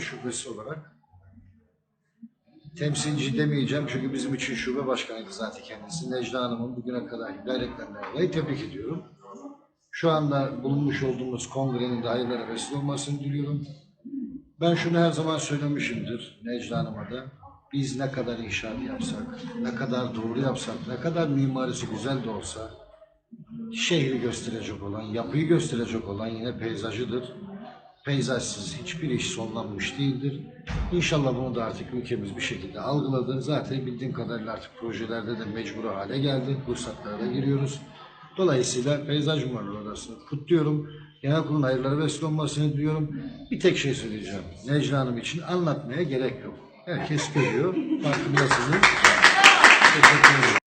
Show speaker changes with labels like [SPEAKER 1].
[SPEAKER 1] şubesi olarak temsilci demeyeceğim çünkü bizim için şube başkanıydı zaten kendisi. Necla Hanım'ın bugüne kadar gayretlerinden dolayı tebrik ediyorum. Şu anda bulunmuş olduğumuz kongrenin de hayırlara vesile olmasını diliyorum. Ben şunu her zaman söylemişimdir Necla Hanım'a da. Biz ne kadar inşaat yapsak, ne kadar doğru yapsak, ne kadar mimarisi güzel de olsa şehri gösterecek olan, yapıyı gösterecek olan yine peyzajıdır. Peyzajsız hiçbir iş sonlanmış değildir. İnşallah bunu da artık ülkemiz bir şekilde algıladı. Zaten bildiğim kadarıyla artık projelerde de mecbur hale geldi. Ruhsatlara da giriyoruz. Dolayısıyla Peyzaj Mimarları Odası'nı kutluyorum. Genel kurulun hayırlara vesile olmasını diliyorum. Bir tek şey söyleyeceğim. Necla Hanım için anlatmaya gerek yok. Herkes görüyor. Farkındasınız.